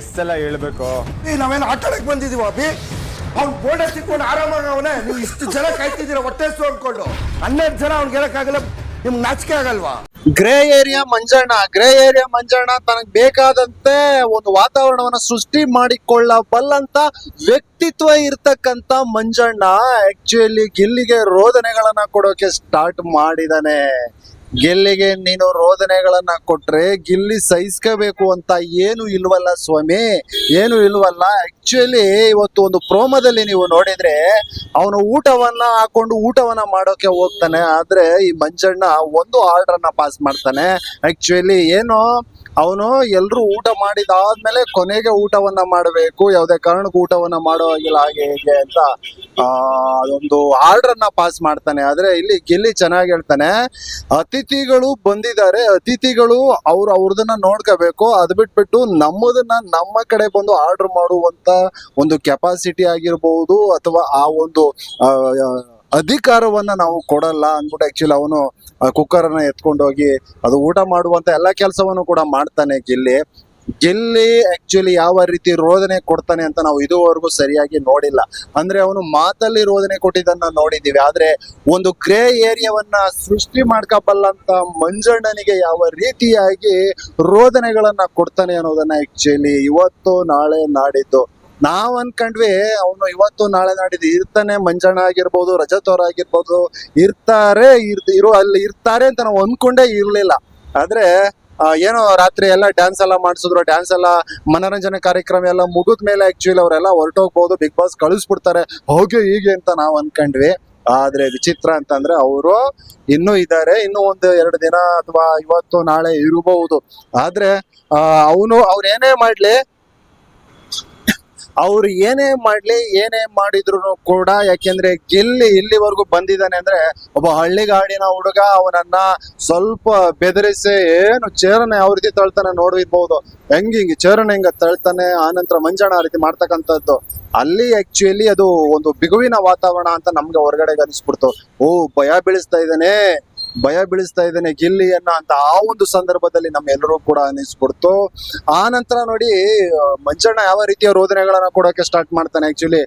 ಎಷ್ಟ್ ಸಲ ಹೇಳ್ಬೇಕು. ಏ ನಾವೇನು ಆಟ ಆಡಕ್ ಬಂದಿದೀವ ಅಭಿ ಅವ್ನ್ ಬೋರ್ಡ್ ಸಿಕ್ಕೊಂಡು ಆರಾಮಾಗಿ ಅವನೇ. ನೀವು ಇಷ್ಟು ಜನ ಕಾಯ್ತಿದ್ದೀರ ಹೊಟ್ಟೆ ಹಸ್ವು ಅನ್ಕೊಂಡು. ಹನ್ನೆರಡು ಜನ ಅವ್ನ್ ಹೇಳಕ್ಕಾಗಲ್ಲ ನಿಮ್ಗೆ ನಾಚಿಕೆ ಆಗಲ್ವಾ? Grey area Manjanna grey area Manjanna ತನಗ್ ಬೇಕಾದಂತೆ ಒಂದು ವಾತಾವರಣವನ್ನ ಸೃಷ್ಟಿ ಮಾಡಿಕೊಳ್ಳಬಲ್ಲಂತ ವ್ಯಕ್ತಿತ್ವ ಇರ್ತಕ್ಕಂತ ಮಂಜಣ್ಣ ಆಕ್ಚುಲಿ ಗಿಲ್ಲಿಗೆ ರೋದನೆಗಳನ್ನ ಕೊಡೋಕೆ ಸ್ಟಾರ್ಟ್ ಮಾಡಿದಾನೆ. ಗೆಲ್ಲಿಗೆ ನೀನು ರೋದನೆಗಳನ್ನ ಕೊಟ್ರೆ ಗಿಲ್ಲಿ ಸಹಿಸ್ಕೋಬೇಕು ಅಂತ ಏನು ಇಲ್ವಲ್ಲ ಸ್ವಾಮಿ? ಏನು ಇಲ್ವಲ್ಲ? ಆಕ್ಚುಲಿ ಇವತ್ತು ಒಂದು ಪ್ರೋಮದಲ್ಲಿ ನೀವು ನೋಡಿದ್ರೆ ಅವನು ಊಟವನ್ನ ಹಾಕೊಂಡು ಊಟವನ್ನ ಮಾಡೋಕೆ ಹೋಗ್ತಾನೆ, ಆದ್ರೆ ಈ ಮಂಜಣ್ಣ ಒಂದು ಆರ್ಡರ್ ಪಾಸ್ ಮಾಡ್ತಾನೆ. ಆಕ್ಚುಲಿ ಏನು? ಅವನು ಎಲ್ರು ಊಟ ಮಾಡಿದಾದ್ಮೇಲೆ ಕೊನೆಗೆ ಊಟವನ್ನ ಮಾಡಬೇಕು. ಯಾವುದೇ ಕಾರಣಕ್ಕೂ ಊಟವನ್ನ ಮಾಡೋ ಹಾಗಿಲ್ಲ, ಹಾಗೆ ಹೇಗೆ ಅಂತ, ಆ, ಅದೊಂದು ಆರ್ಡರ್ ಅನ್ನ ಪಾಸ್ ಮಾಡ್ತಾನೆ. ಆದ್ರೆ ಇಲ್ಲಿ ಗಿಲ್ಲಿ ಚೆನ್ನಾಗಿ ಹೇಳ್ತಾನೆ, ಅತಿಥಿಗಳು ಬಂದಿದ್ದಾರೆ, ಅತಿಥಿಗಳು ಅವ್ರು, ಅವ್ರದನ್ನ ನೋಡ್ಕೋಬೇಕು. ಅದ್ ಬಿಟ್ಬಿಟ್ಟು ನಮ್ಮದನ್ನ ನಮ್ಮ ಕಡೆ ಬಂದು ಆರ್ಡರ್ ಮಾಡುವಂತ ಒಂದು ಕೆಪಾಸಿಟಿ ಆಗಿರ್ಬಹುದು ಅಥವಾ ಆ ಒಂದು ಅಧಿಕಾರವನ್ನ ನಾವು ಕೊಡಲ್ಲ ಅಂದ್ಬಿಟ್ಟು ಆಕ್ಚುಲಿ ಅವನು ಕುಕ್ಕರ್ ಅನ್ನ ಎತ್ಕೊಂಡು ಹೋಗಿ ಅದು ಊಟ ಮಾಡುವಂತ ಎಲ್ಲ ಕೆಲಸವನ್ನು ಕೂಡ ಮಾಡ್ತಾನೆ ಗಿಲ್ಲಿ. ಗಿಲ್ಲಿ ಆಕ್ಚುಲಿ ಯಾವ ರೀತಿ ರೋದನೆ ಕೊಡ್ತಾನೆ ಅಂತ ನಾವು ಇದುವರೆಗೂ ಸರಿಯಾಗಿ ನೋಡಿಲ್ಲ. ಅಂದ್ರೆ ಅವನು ಮಾತಲ್ಲಿ ರೋದನೆ ಕೊಟ್ಟಿದ್ದನ್ನ ನೋಡಿದ್ದೀವಿ. ಆದ್ರೆ ಒಂದು ಗ್ರೇ ಏರಿಯಾವನ್ನ ಸೃಷ್ಟಿ ಮಾಡ್ಕಬಲ್ಲಂತ ಮಂಜಣ್ಣನಿಗೆ ಯಾವ ರೀತಿಯಾಗಿ ರೋದನೆಗಳನ್ನ ಕೊಡ್ತಾನೆ ಅನ್ನೋದನ್ನ ಆಕ್ಚುಲಿ ಇವತ್ತು ನಾಳೆ ನಾಡಿದ್ದು. ನಾವ್ ಅನ್ಕೊಂಡ್ವಿ ಅವನು ಇವತ್ತು ನಾಳೆ ನಾಡಿದ್ದು ಇರ್ತಾನೆ, ಮಂಜಣ್ಣ ಆಗಿರ್ಬೋದು, ರಜತ್ ಅವ್ರ ಆಗಿರ್ಬೋದು, ಇರ್ತಾರೆ ಇರ್ ಅಲ್ಲಿ ಇರ್ತಾರೆ ಅಂತ ನಾವು ಅನ್ಕೊಂಡೇ ಇರ್ಲಿಲ್ಲ. ಆದ್ರೆ ಏನೋ ರಾತ್ರಿ ಎಲ್ಲ ಡ್ಯಾನ್ಸ್ ಎಲ್ಲ ಮಾಡಿಸಿದ್ರು ಡ್ಯಾನ್ಸ್ ಎಲ್ಲ ಮನೋರಂಜನೆ ಕಾರ್ಯಕ್ರಮ ಎಲ್ಲ ಮುಗಿದ ಮೇಲೆ ಆಕ್ಚುಲಿ ಅವರೆಲ್ಲ ಹೊರಟೋಗ್ಬೋದು ಬಿಗ್ ಬಾಸ್ ಕಳಿಸ್ಬಿಡ್ತಾರೆ, ಹೋಗಿ ಹೀಗೆ ಅಂತ ನಾವು ಅನ್ಕಂಡ್ವಿ. ಆದ್ರೆ ವಿಚಿತ್ರ ಅಂತಂದ್ರೆ ಅವರು ಇನ್ನೂ ಇದ್ದಾರೆ, ಇನ್ನೂ ಒಂದು ಎರಡು ದಿನ ಅಥವಾ ಇವತ್ತು ನಾಳೆ ಇರಬಹುದು ಆದ್ರೆ ಅವನು ಅವ್ರೇನೇ ಮಾಡ್ಲಿ ಅವ್ರು ಏನೇ ಮಾಡ್ಲಿ, ಏನೇ ಮಾಡಿದ್ರು ಕೂಡ ಯಾಕೆಂದ್ರೆ ಗೆಲ್ಲಿ ಇಲ್ಲಿವರೆಗೂ ಬಂದಿದ್ದಾನೆ ಅಂದ್ರೆ ಒಬ್ಬ ಹಳ್ಳಿಗಾಡಿನ ಹುಡುಗ, ಅವನನ್ನ ಸ್ವಲ್ಪ ಬೆದರಿಸಿ ಏನು ಚೇರನೆ ಯಾವ ರೀತಿ ತಳ್ತಾನೆ ನೋಡಿರ್ಬಹುದು ಹೆಂಗ ಹಿಂಗೆ ಚೇರನ ಹೆಂಗ ತಳ್ತಾನೆ ಆನಂತರ ಮಂಜಾಣ ಆ ರೀತಿ ಮಾಡ್ತಕ್ಕಂಥದ್ದು. ಅಲ್ಲಿ ಆಕ್ಚುಲಿ ಅದು ಒಂದು ಬಿಗುವಿನ ವಾತಾವರಣ ಅಂತ ನಮ್ಗೆ ಹೊರಗಡೆ ಅನಿಸ್ಬಿಡ್ತು. ಓ, ಭಯ ಬೀಳಿಸ್ತಾ ಇದ್ದಾನೆ. ಭಯ ಬೀಳಿಸ್ತಾ ಇದ್ದಾನೆ ಗಿಲ್ಲಿಯನ್ನ ಅಂತ ಆ ಒಂದು ಸಂದರ್ಭದಲ್ಲಿ ನಮ್ಮೆಲ್ಲರೂ ಕೂಡ ಅನಿಸ್ಬಿಡ್ತು. ಆ ನಂತರ ನೋಡಿ ಮಂಜಣ್ಣ ಯಾವ ರೀತಿಯ ರೋದನೆಗಳನ್ನ ಕೊಡೋಕೆ ಸ್ಟಾರ್ಟ್ ಮಾಡ್ತಾನೆ ಆಕ್ಚುಲಿ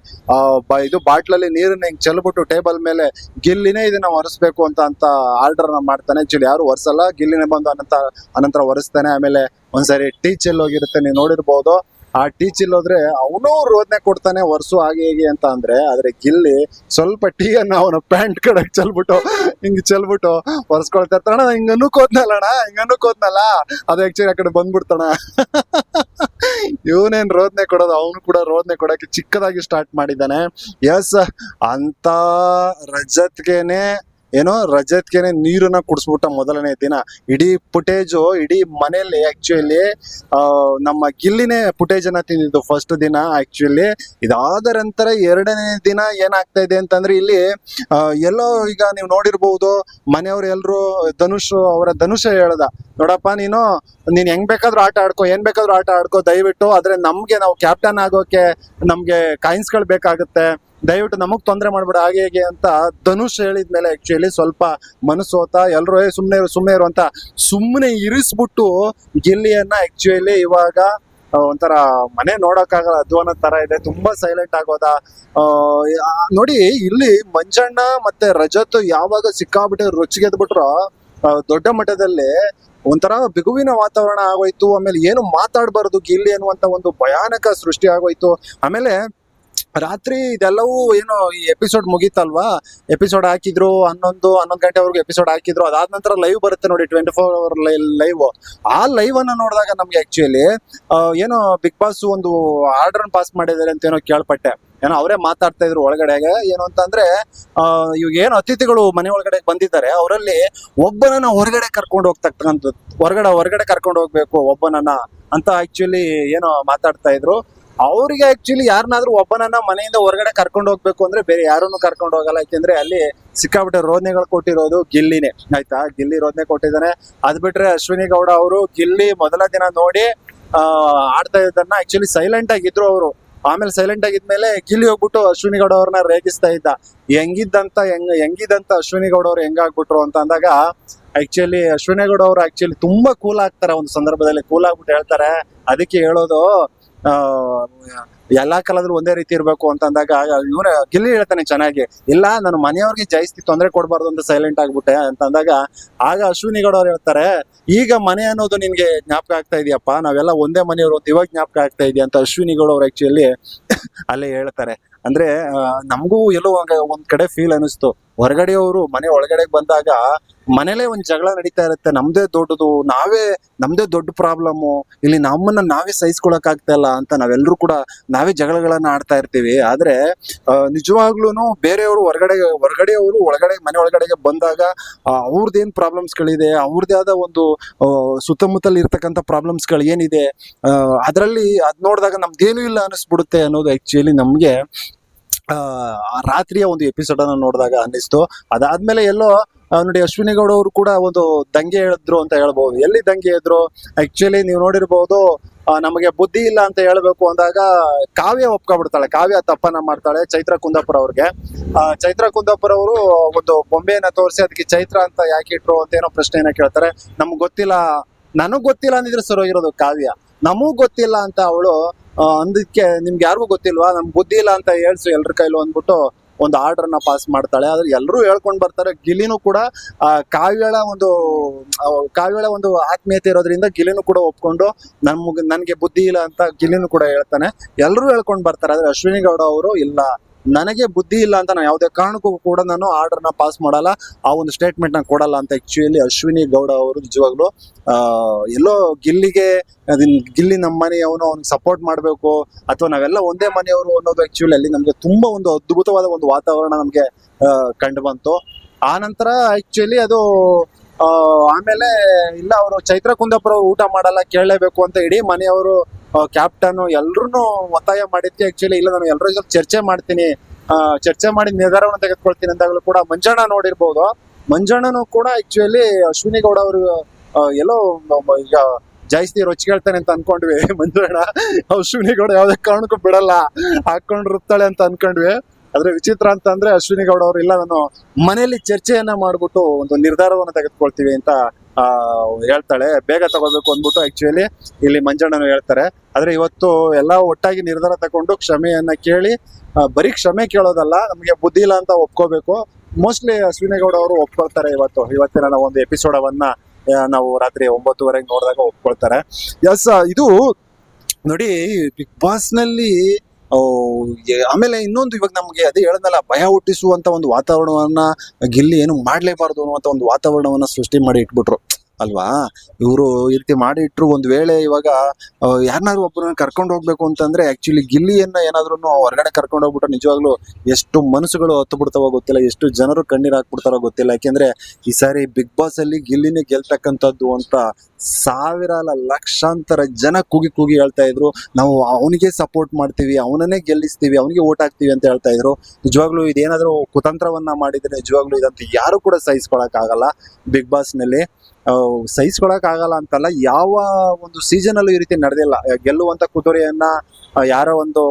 ಇದು ಬಾಟ್ಲಲ್ಲಿ ನೀರನ್ನ ಹಿಂಗ್ ಚೆಲ್ಬಿಟ್ಟು ಟೇಬಲ್ ಮೇಲೆ ಗಿಲ್ಲಿನೇ ಇದನ್ನ ಒರೆಸ್ಬೇಕು ಅಂತ ಅಂತ ಆರ್ಡರ್ನ ಮಾಡ್ತಾನೆ ಆಕ್ಚುಲಿ ಯಾರು ಒರೆಸಲ್ಲ, ಗಿಲ್ಲಿನೇ ಬಂದು ಅನಂತರ ಅನಂತರ ಒರೆಸ್ತಾನೆ. ಆಮೇಲೆ ಒಂದ್ಸರಿ ಟೀ ಚೆಲ್ಲೋಗಿರುತ್ತೆ, ನೀವು ನೋಡಿರ್ಬೋದು. ಆ ಟೀಚ್ ಇಲ್ಲೋದ್ರೆ ಅವನು ರೋದನೆ ಕೊಡ್ತಾನೆ, ವರ್ಸು ಹಾಗೆ ಹೇಗೆ ಅಂತ ಅಂದ್ರೆ, ಆದ್ರೆ ಗಿಲ್ಲಿ ಸ್ವಲ್ಪ ಟೀ ಅನ್ನ ಅವನ ಪ್ಯಾಂಟ್ ಕಡೆಗೆ ಚೆಲ್ಬಿಟ್ಟು, ಹಿಂಗ್ ಚೆಲ್ಬಿಟ್ಟು ಒರೆಸ್ಕೊಳ್ತಾ ಇರ್ತಾನ. ಹಿಂಗ ಅಣ್ಣ, ಹಿಂಗ ಅನ್ಕೋದ್ನಲ್ಲ ಅದು ಆಕ್ಚುಲಿ ಆ ಕಡೆ ಬಂದ್ಬಿಡ್ತಾನ. ಇವನೇನ್ ರೋದನೆ ಕೊಡೋದು, ಅವನು ಕೂಡ ರೋದನೆ ಕೊಡಕ್ಕೆ ಚಿಕ್ಕದಾಗಿ ಸ್ಟಾರ್ಟ್ ಮಾಡಿದ್ದಾನೆ. ಎಸ್ ಅಂತ ರಜತ್ಗೆನೆ ಏನೋ ರಜತ್ಗೆನೆ ನೀರನ್ನ ಕುಡಿಸ್ಬಿಟ್ಟ ಮೊದಲನೇ ದಿನ. ಇಡೀ ಪುಟೇಜು ಇಡೀ ಮನೆಯಲ್ಲಿ ಆಕ್ಚುಲಿ ನಮ್ಮ ಗಿಲ್ಲಿನೇ ಫುಟೇಜ್ ಅನ್ನ ತಿಂದಿದ್ದು ಫಸ್ಟ್ ದಿನ ಆಕ್ಚುಲಿ ಇದಾದ ನಂತರ ಎರಡನೇ ದಿನ ಏನಾಗ್ತಾ ಇದೆ ಅಂತಂದ್ರೆ ಇಲ್ಲಿ ಎಲ್ಲೋ ಈಗ ನೀವು ನೋಡಿರ್ಬಹುದು ಮನೆಯವ್ರು ಎಲ್ರು ಧನುಷ್ ಅವರ ಧನುಷ ಹೇಳ್ದ, ನೋಡಪ್ಪ, ನೀನು, ನೀನ್ ಹೆಂಗ್ ಬೇಕಾದ್ರೂ ಆಟ ಆಡ್ಕೋ, ಏನ್ ಬೇಕಾದ್ರೂ ಆಟ ಆಡ್ಕೋ, ದಯವಿಟ್ಟು, ಆದ್ರೆ ನಮ್ಗೆ ನಾವು ಕ್ಯಾಪ್ಟನ್ ಆಗೋಕೆ ನಮ್ಗೆ ಕಾಯಿನ್ಸ್ಗಳು ಬೇಕಾಗುತ್ತೆ. ದಯವಿಟ್ಟು ನಮಗ್ ತೊಂದರೆ ಮಾಡ್ಬೇಡ. ಹಾಗೆ ಹೇಗೆ ಅಂತ ಧನುಷ್ ಹೇಳಿದ್ಮೇಲೆ ಆಕ್ಚುಲಿ ಸ್ವಲ್ಪ ಮನಸ್ಸು ಹೋತ ಎಲ್ರು ಏ ಸುಮ್ನೆ ಇರು ಸುಮ್ನೆ ಇರು ಅಂತ ಸುಮ್ಮನೆ ಇರಿಸ್ಬಿಟ್ಟು ಗಿಲ್ಲಿಯನ್ನ ಆಕ್ಚುಲಿ ಇವಾಗ ಒಂಥರ ಮನೆ ನೋಡೋಕ್ಕಾಗಲ್ಲ ಅದು ಅನ್ನೋ ತರ ಇದೆ ತುಂಬಾ ಸೈಲೆಂಟ್ ಆಗೋದ. ನೋಡಿ ಇಲ್ಲಿ ಮಂಜಣ್ಣ ಮತ್ತೆ ರಜತ್ ಯಾವಾಗ ಸಿಕ್ಕಾಬಿಟ್ಟು ರುಚಿಗೆದ್ಬಿಟ್ರು ಆ, ದೊಡ್ಡ ಮಟ್ಟದಲ್ಲಿ ಒಂಥರ ಬಿಗುವಿನ ವಾತಾವರಣ ಆಗೋಯ್ತು ಆಮೇಲೆ ಏನು ಮಾತಾಡಬಾರ್ದು ಗಿಲ್ಲಿ ಅನ್ನುವಂತ ಒಂದು ಭಯಾನಕ ಸೃಷ್ಟಿ ಆಗೋಯ್ತು. ಆಮೇಲೆ ರಾತ್ರಿ ಇದೆಲ್ಲವೂ ಏನು ಈ ಎಪಿಸೋಡ್ ಮುಗೀತಲ್ವಾ? ಎಪಿಸೋಡ್ ಹಾಕಿದ್ರು, ಹನ್ನೊಂದು ಹನ್ನೊಂದು ಗಂಟೆವರೆಗೂ ಎಪಿಸೋಡ್ ಹಾಕಿದ್ರು. ಅದಾದ ನಂತರ ಲೈವ್ ಬರುತ್ತೆ ನೋಡಿ ಟ್ವೆಂಟಿ ಫೋರ್ ಅವರ್ ಲೈವ್ ಆ ಲೈವ್ ಅನ್ನ ನೋಡಿದಾಗ ನಮ್ಗೆ ಆಕ್ಚುಲಿ ಏನೋ ಬಿಗ್ ಬಾಸ್ ಒಂದು ಆರ್ಡರ್ ಪಾಸ್ ಮಾಡಿದ್ದಾರೆ ಅಂತ ಏನೋ ಕೇಳ್ಪಟ್ಟೆ. ಏನೋ ಅವರೇ ಮಾತಾಡ್ತಾ ಇದ್ರು ಒಳಗಡೆಗೆ. ಏನು ಅಂತಂದ್ರೆ ಇವಾಗ ಏನು ಅತಿಥಿಗಳು ಮನೆ ಒಳಗಡೆ ಬಂದಿದ್ದಾರೆ. ಅವರಲ್ಲಿ ಒಬ್ಬನನ್ನ ಹೊರಗಡೆ ಕರ್ಕೊಂಡು ಹೋಗ್ತಕ್ಕಂಥದ್ದು, ಹೊರಗಡೆ ಹೊರಗಡೆ ಕರ್ಕೊಂಡು ಹೋಗ್ಬೇಕು ಒಬ್ಬನನ್ನ ಅಂತ ಆಕ್ಚುಲಿ ಏನೋ ಮಾತಾಡ್ತಾ ಇದ್ರು. ಅವ್ರಿಗೆ ಆಕ್ಚುಲಿ ಯಾರನ್ನಾದ್ರೂ ಒಬ್ಬನನ್ನ ಮನೆಯಿಂದ ಹೊರಗಡೆ ಕರ್ಕೊಂಡು ಹೋಗ್ಬೇಕು ಅಂದ್ರೆ ಬೇರೆ ಯಾರನ್ನು ಕರ್ಕೊಂಡು ಹೋಗಲ್ಲ. ಯಾಕೆಂದ್ರೆ ಅಲ್ಲಿ ಸಿಕ್ಕಾಬಿಟ್ಟೆ ರೋದನೆಗಳು ಕೊಟ್ಟಿರೋದು ಗಿಲ್ಲಿನೇ. ಆಯ್ತಾ? ಗಿಲ್ಲಿ ರೋದನೆ ಕೊಟ್ಟಿದ್ದಾನೆ. ಅದ್ ಬಿಟ್ರೆ ಅಶ್ವಿನಿ ಗೌಡ ಅವರು ಗಿಲ್ಲಿ ಮೊದಲ ದಿನ ನೋಡಿ ಆಡ್ತಾ ಇದ್ದನ್ನ ಆಕ್ಚುಲಿ ಸೈಲೆಂಟ್ ಆಗಿದ್ರು ಅವರು. ಆಮೇಲೆ ಸೈಲೆಂಟ್ ಆಗಿದ್ಮೇಲೆ ಗಿಲ್ಲಿ ಹೋಗ್ಬಿಟ್ಟು ಅಶ್ವಿನಿ ಗೌಡ ಅವ್ರನ್ನ ರೇಗಿಸ್ತಾ ಇದ್ದ. ಹೆಂಗಿದ್ದಂತ, ಹೆಂಗ್ ಹೆಂಗಿದಂತ ಅಶ್ವಿನಿ ಗೌಡ ಅವ್ರು ಹೆಂಗಾಗ್ಬಿಟ್ರು ಅಂತ ಅಂದಾಗ ಆಕ್ಚುಲಿ ಅಶ್ವಿನಿ ಗೌಡ ಅವ್ರು ಆಕ್ಚುಲಿ ತುಂಬಾ ಕೂಲ್ ಆಗ್ತಾರೆ. ಒಂದು ಸಂದರ್ಭದಲ್ಲಿ ಕೂಲ್ ಆಗ್ಬಿಟ್ಟು ಹೇಳ್ತಾರೆ. ಅದಕ್ಕೆ ಹೇಳೋದು ಎಲ್ಲಾ ಕಾಲದಲ್ಲೂ ಒಂದೇ ರೀತಿ ಇರಬೇಕು ಅಂತ ಅಂದಾಗ ಇವನ ಗಿಲ್ಲಿ ಹೇಳ್ತಾನೆ ಚೆನ್ನಾಗಿ, ಇಲ್ಲ, ನಾನು ಮನೆಯವ್ರಿಗೆ ಜಾಸ್ತಿ ತೊಂದರೆ ಕೊಡಬಾರ್ದು ಅಂತ ಸೈಲೆಂಟ್ ಆಗ್ಬಿಟ್ಟೆ ಅಂತ ಅಂದಾಗ ಆಗ ಅಶ್ವಿನಿ ಗೌಡ ಅವ್ರು ಹೇಳ್ತಾರೆ, ಈಗ ಮನೆ ಅನ್ನೋದು ನಿನ್ಗೆ ಜ್ಞಾಪಕ ಆಗ್ತಾ ಇದೆಯಪ್ಪ, ನಾವೆಲ್ಲ ಒಂದೇ ಮನೆಯವರು ಅಂತ ಇವಾಗ ಜ್ಞಾಪಕ ಆಗ್ತಾ ಇದೆಯಾ ಅಂತ ಅಶ್ವಿನಿ ಗೌಡ ಅವ್ರು ಆಕ್ಚುಲಿ ಅಲ್ಲೇ ಹೇಳ್ತಾರೆ. ಅಂದ್ರೆ ನಮಗೂ ಎಲ್ಲೋ ಒಂದ್- ಕಡೆ ಫೀಲ್ ಅನಿಸ್ತು. ಹೊರಗಡೆಯವರು ಮನೆ ಒಳಗಡೆ ಬಂದಾಗ ಮನೇಲೆ ಒಂದ್ ಜಗಳ ನಡೀತಾ ಇರುತ್ತೆ. ನಮ್ದೇ ದೊಡ್ಡದು ನಾವೇ ನಮ್ದೇ ದೊಡ್ಡ ಪ್ರಾಬ್ಲಮ್ ಇಲ್ಲಿ ನಮ್ಮನ್ನ ನಾವೇ ಸಹಿಸ್ಕೊಳಕ್ ಆಗ್ತಾ ಇಲ್ಲ ಅಂತ ನಾವೆಲ್ಲರೂ ಕೂಡ ನಾವೇ ಜಗಳಗಳನ್ನ ಆಡ್ತಾ ಇರ್ತೀವಿ. ಆದ್ರೆ ನಿಜವಾಗ್ಲೂ ಬೇರೆಯವರು ಹೊರಗಡೆ ಹೊರಗಡೆಯವರು ಒಳಗಡೆ ಮನೆ ಒಳಗಡೆಗೆ ಬಂದಾಗ ಅವ್ರದ್ದೇನ್ ಪ್ರಾಬ್ಲಮ್ಸ್ಗಳಿದೆ ಅವ್ರದ್ದೇ ಆದ ಒಂದು ಆ, ಸುತ್ತಮುತ್ತಲ ಪ್ರಾಬ್ಲಮ್ಸ್ ಪ್ರಾಬ್ಲಮ್ಸ್ಗಳು ಏನಿದೆ ಅದರಲ್ಲಿ ಅದ್ ನೋಡಿದಾಗ ನಮ್ದೇನು ಇಲ್ಲ ಅನಿಸ್ಬಿಡುತ್ತೆ ಅನ್ನೋದು ಆಕ್ಚುಲಿ ನಮ್ಗೆ ಆ ರಾತ್ರಿಯ ಒಂದು ಎಪಿಸೋಡ್ ಅನ್ನು ನೋಡಿದಾಗ ಅನ್ನಿಸ್ತು. ಅದಾದ್ಮೇಲೆ ಎಲ್ಲೋ ನೋಡಿ ಅಶ್ವಿನಿ ಗೌಡ ಅವರು ಕೂಡ ಒಂದು ದಂಗೆ ಹೇಳಿದ್ರು ಅಂತ ಹೇಳ್ಬಹುದು ಎಲ್ಲಿ ದಂಗೆ ಇದ್ರು ಆಕ್ಚುಲಿ ನೀವು ನೋಡಿರ್ಬಹುದು ನಮಗೆ ಬುದ್ಧಿ ಇಲ್ಲ ಅಂತ ಹೇಳ್ಬೇಕು ಅಂದಾಗ ಕಾವ್ಯ ಒಪ್ಕೊಂಡ್ಬಿಡ್ತಾಳೆ ಕಾವ್ಯ ತಪ್ಪನ ಮಾಡ್ತಾಳೆ ಚೈತ್ರ ಕುಂದಾಪುರ ಅವ್ರಿಗೆ ಚೈತ್ರ ಕುಂದಾಪುರ ಅವರು ಒಂದು ಬೊಂಬೆಯನ್ನ ತೋರಿಸಿ ಅದಕ್ಕೆ ಚೈತ್ರ ಅಂತ ಯಾಕೆ ಇಟ್ರು ಅಂತ ಏನೋ ಪ್ರಶ್ನೆಯನ್ನ ಕೇಳ್ತಾರೆ. ನಮ್ಗೆ ಗೊತ್ತಿಲ್ಲ, ನನಗ್ ಗೊತ್ತಿಲ್ಲ ಅಂದಿದ್ರೆ ಸರೋಗಿರೋದು ಕಾವ್ಯ. ನಮಗ್ ಗೊತ್ತಿಲ್ಲ ಅಂತ ಅವಳು ಅಂದಕ್ಕೆ ನಿಮ್ಗೆ ಯಾರಿಗೂ ಗೊತ್ತಿಲ್ವಾ? ನಮ್ಗೆ ಬುದ್ಧಿ ಇಲ್ಲ ಅಂತ ಹೇಳ್ಸು, ಎಲ್ರ ಕೈಲೂ ಅಂದ್ಬಿಟ್ಟು ಒಂದು ಆರ್ಡರ್ನ ಪಾಸ್ ಮಾಡ್ತಾಳೆ. ಆದ್ರೆ ಎಲ್ಲರೂ ಹೇಳ್ಕೊಂಡ್ ಬರ್ತಾರೆ. ಗಿಲಿನೂ ಕೂಡ ಕಾವ್ಯಳ ಒಂದು ಕಾವ್ಯಳ ಒಂದು ಆತ್ಮೀಯತೆ ಇರೋದ್ರಿಂದ ಗಿಲಿನೂ ಕೂಡ ಒಪ್ಕೊಂಡು ನಮ್ಗೆ, ನನ್ಗೆ ಬುದ್ಧಿ ಇಲ್ಲ ಅಂತ ಗಿಲಿನೂ ಕೂಡ ಹೇಳ್ತಾನೆ. ಎಲ್ಲರೂ ಹೇಳ್ಕೊಂಡ್ ಬರ್ತಾರೆ. ಆದ್ರೆ ಅಶ್ವಿನಿ ಗೌಡ ಅವರು ಇಲ್ಲ. ನನಗೆ ಬುದ್ಧಿ ಇಲ್ಲ ಅಂತ ನಾನು ಯಾವುದೇ ಕಾರಣಕ್ಕೂ ಕೂಡ ನಾನು ಆರ್ಡರ್ನ ಪಾಸ್ ಮಾಡಲ್ಲ. ಆ ಒಂದು ಸ್ಟೇಟ್ಮೆಂಟ್ನ ಕೊಡಲ್ಲ ಅಂತ ಆ್ಯಕ್ಚುಲಿ ಅಶ್ವಿನಿ ಗೌಡ ಅವರು ನಿಜವಾಗ್ಲು ಎಲ್ಲೋ ಗಿಲ್ಲಿಗೆ ಗಿಲ್ಲಿ ನಮ್ಮ ಮನೆಯವನು ಅವ್ನಿಗೆ ಸಪೋರ್ಟ್ ಮಾಡಬೇಕು, ಅಥವಾ ನಾವೆಲ್ಲ ಒಂದೇ ಮನೆಯವರು ಅನ್ನೋದು ಆ್ಯಕ್ಚುಲಿ ಅಲ್ಲಿ ನಮಗೆ ತುಂಬಾ ಒಂದು ಅದ್ಭುತವಾದ ಒಂದು ವಾತಾವರಣ ನಮ್ಗೆ ಕಂಡು ಬಂತು. ಆ ನಂತರ ಆ್ಯಕ್ಚುಲಿ ಅದು ಆಮೇಲೆ ಇಲ್ಲ, ಅವರು ಚೈತ್ರ ಕುಂದಾಪುರ ಊಟ ಮಾಡಲ್ಲ ಕೇಳಲೇಬೇಕು ಅಂತ ಇಡೀ ಮನೆಯವರು ಕ್ಯಾಪ್ಟನ್ ಎಲ್ರು ಒತ್ತಾಯ ಮಾಡಿದ್ವಿ. ಆಕ್ಚುಲಿ ಇಲ್ಲ, ನಾನು ಎಲ್ಲರ ಜೊತೆ ಚರ್ಚೆ ಮಾಡ್ತೀನಿ. ಚರ್ಚೆ ಮಾಡಿ ನಿರ್ಧಾರವನ್ನು ತೆಗೆದುಕೊಳ್ತೀನಿ ಅಂದಾಗಲೂ ಕೂಡ ಮಂಜಣ್ಣ ನೋಡಿರ್ಬೋದು. ಮಂಜಣ್ಣನು ಕೂಡ ಆಕ್ಚುಲಿ ಅಶ್ವಿನಿ ಗೌಡ ಅವರು ಎಲ್ಲೋ ಈಗ ಜಾಸ್ತಿ ರೊಚ್ಚಿಗೆಳ್ತಾನೆ ಅಂತ ಅನ್ಕೊಂಡ್ವಿ. ಮಂಜಣ್ಣ ಅಶ್ವಿನಿ ಗೌಡ ಯಾವ್ದೇ ಕಾರಣಕ್ಕೂ ಬಿಡಲ್ಲ. ಹಾಕೊಂಡು ರುತ್ತಾಳೆ ಅಂತ ಅನ್ಕೊಂಡ್ವಿ. ಆದ್ರೆ ವಿಚಿತ್ರ ಅಂತ ಅಂದ್ರೆ ಅಶ್ವಿನಿ ಗೌಡ ಅವರು, ಇಲ್ಲ, ನಾನು ಮನೆಯಲ್ಲಿ ಚರ್ಚೆಯನ್ನ ಮಾಡ್ಬಿಟ್ಟು ಒಂದು ನಿರ್ಧಾರವನ್ನು ತೆಗೆದುಕೊಳ್ತೀವಿ ಅಂತ ಹೇಳ್ತಾಳೆ, ಬೇಗ ತಗೋಬೇಕು ಅಂದ್ಬಿಟ್ಟು ಆಕ್ಚುಲಿ ಇಲ್ಲಿ ಮಂಜಣ್ಣನು ಹೇಳ್ತಾರೆ. ಆದ್ರೆ ಇವತ್ತು ಎಲ್ಲ ಒಟ್ಟಾಗಿ ನಿರ್ಧಾರ ತಗೊಂಡು ಕ್ಷಮೆಯನ್ನ ಕೇಳಿ ಬರೀ ಕ್ಷಮೆ ಕೇಳೋದಲ್ಲ, ನಮಗೆ ಬುದ್ಧಿ ಇಲ್ಲ ಅಂತ ಒಪ್ಕೋಬೇಕು. ಮೋಸ್ಟ್ಲಿ ಅಶ್ವಿನೇಗೌಡ ಅವರು ಒಪ್ಕೊಳ್ತಾರೆ ಇವತ್ತು. ಇವತ್ತಿನ ನಾವು ಒಂದು ಎಪಿಸೋಡವನ್ನ ನಾವು ರಾತ್ರಿ ಒಂಬತ್ತುವರೆಗೆ ನೋಡಿದಾಗ ಒಪ್ಕೊಳ್ತಾರೆ. ಎಸ್ ಇದು ನೋಡಿ, ಬಿಗ್ ಬಾಸ್ನಲ್ಲಿ ಆಮೇಲೆ ಇನ್ನೊಂದು ಇವಾಗ ನಮಗೆ ಅದೇ ಹೇಳದ್ನಲ್ಲ, ಭಯ ಹುಟ್ಟಿಸುವಂತ ಒಂದು ವಾತಾವರಣವನ್ನ ಗಿಲ್ಲಿ ಏನು ಮಾಡ್ಲೇಬಾರ್ದು ಅನ್ನುವಂಥ ಒಂದು ವಾತಾವರಣವನ್ನ ಸೃಷ್ಟಿ ಮಾಡಿ ಇಟ್ಬಿಟ್ರು. ಅಲ್ವಾ? ಇವರು ಈ ರೀತಿ ಮಾಡಿ ಇಟ್ರು ಒಂದ್ ವೇಳೆ ಇವಾಗ ಯಾರನ್ನಾರು ಒಬ್ಬರನ್ನ ಕರ್ಕೊಂಡು ಹೋಗ್ಬೇಕು ಅಂತಂದ್ರೆ ಆಕ್ಚುಲಿ ಗಿಲ್ಲಿಯನ್ನ ಏನಾದ್ರೂ ಹೊರಗಡೆ ಕರ್ಕೊಂಡು ಹೋಗ್ಬಿಟ್ರೆ ನಿಜವಾಗ್ಲೂ ಎಷ್ಟು ಮನಸ್ಸುಗಳು ಹತ್ತು ಬಿಡ್ತಾವೋ ಗೊತ್ತಿಲ್ಲ, ಎಷ್ಟು ಜನರು ಕಣ್ಣೀರ್ ಹಾಕ್ಬಿಡ್ತಾರೋ ಗೊತ್ತಿಲ್ಲ. ಯಾಕೆಂದ್ರೆ ಈ ಸಾರಿ ಬಿಗ್ ಬಾಸ್ ಅಲ್ಲಿ ಗಿಲ್ಲಿನೇ ಗೆಲ್ತಕ್ಕಂಥದ್ದು ಅಂತ ಸಾವಿರ ಲಕ್ಷಾಂತರ ಜನ ಕೂಗಿ ಕೂಗಿ ಹೇಳ್ತಾ ಇದ್ರು. ನಾವು ಅವನಿಗೆ ಸಪೋರ್ಟ್ ಮಾಡ್ತೀವಿ, ಅವನನ್ನೇ ಗೆಲ್ಲಿಸ್ತೀವಿ, ಅವನಿಗೆ ಓಟ್ ಹಾಕ್ತೀವಿ ಅಂತ ಹೇಳ್ತಾ ಇದ್ರು. ನಿಜವಾಗ್ಲೂ ಇದೇನಾದ್ರೂ ಕುತಂತ್ರವನ್ನ ಮಾಡಿದ್ರೆ ನಿಜವಾಗ್ಲೂ ಇದಂತೂ ಯಾರು ಕೂಡ ಸಹಿಸ್ಕೊಳಕ್ ಆಗಲ್ಲ ಬಿಗ್ ಬಾಸ್ನಲ್ಲಿ ಸಹಿಸ್ಕೊಳಕ್ ಆಗಲ್ಲ ಅಂತಲ್ಲ, ಯಾವ ಒಂದು ಸೀಸನ್ ಅಲ್ಲೂ ಈ ರೀತಿ ನಡೆದಿಲ್ಲ ಗೆಲ್ಲುವಂತ ಕುದುರೆಯನ್ನ ಯಾರೋ ಒಂದು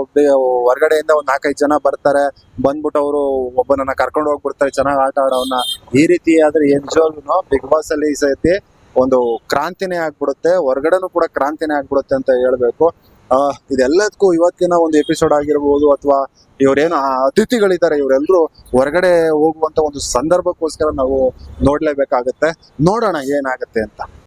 ಹೊರಗಡೆಯಿಂದ ಒಂದ್ ನಾಲ್ಕೈದು ಜನ ಬರ್ತಾರೆ, ಬಂದ್ಬಿಟ್ಟು ಅವರು ಒಬ್ಬನನ್ನ ಕರ್ಕೊಂಡು ಹೋಗ್ಬಿಡ್ತಾರೆ, ಚೆನ್ನಾಗಿ ಆಟ ಆಡೋನ್ನ ಈ ರೀತಿ ಆದ್ರೆ ನಿಜವಾಗ್ಲೂ ಬಿಗ್ ಬಾಸ್ ಅಲ್ಲಿ ಈ ಸತಿ ಒಂದು ಕ್ರಾಂತಿನೇ ಆಗ್ಬಿಡುತ್ತೆ, ಹೊರಗಡೆನೂ ಕೂಡ ಕ್ರಾಂತಿನೇ ಆಗ್ಬಿಡುತ್ತೆ ಅಂತ ಹೇಳ್ಬೇಕು. ಇದೆಲ್ಲದಕ್ಕೂ ಇವತ್ತಿನ ಒಂದು ಎಪಿಸೋಡ್ ಆಗಿರ್ಬೋದು ಅಥವಾ ಇವರೇನು ಅತಿಥಿಗಳಿದ್ದಾರೆ ಇವರೆಲ್ಲರೂ ಹೊರಗಡೆ ಹೋಗುವಂತ ಒಂದು ಸಂದರ್ಭಕ್ಕೋಸ್ಕರ ನಾವು ನೋಡ್ಲೇಬೇಕಾಗತ್ತೆ. ನೋಡೋಣ ಏನಾಗುತ್ತೆ ಅಂತ.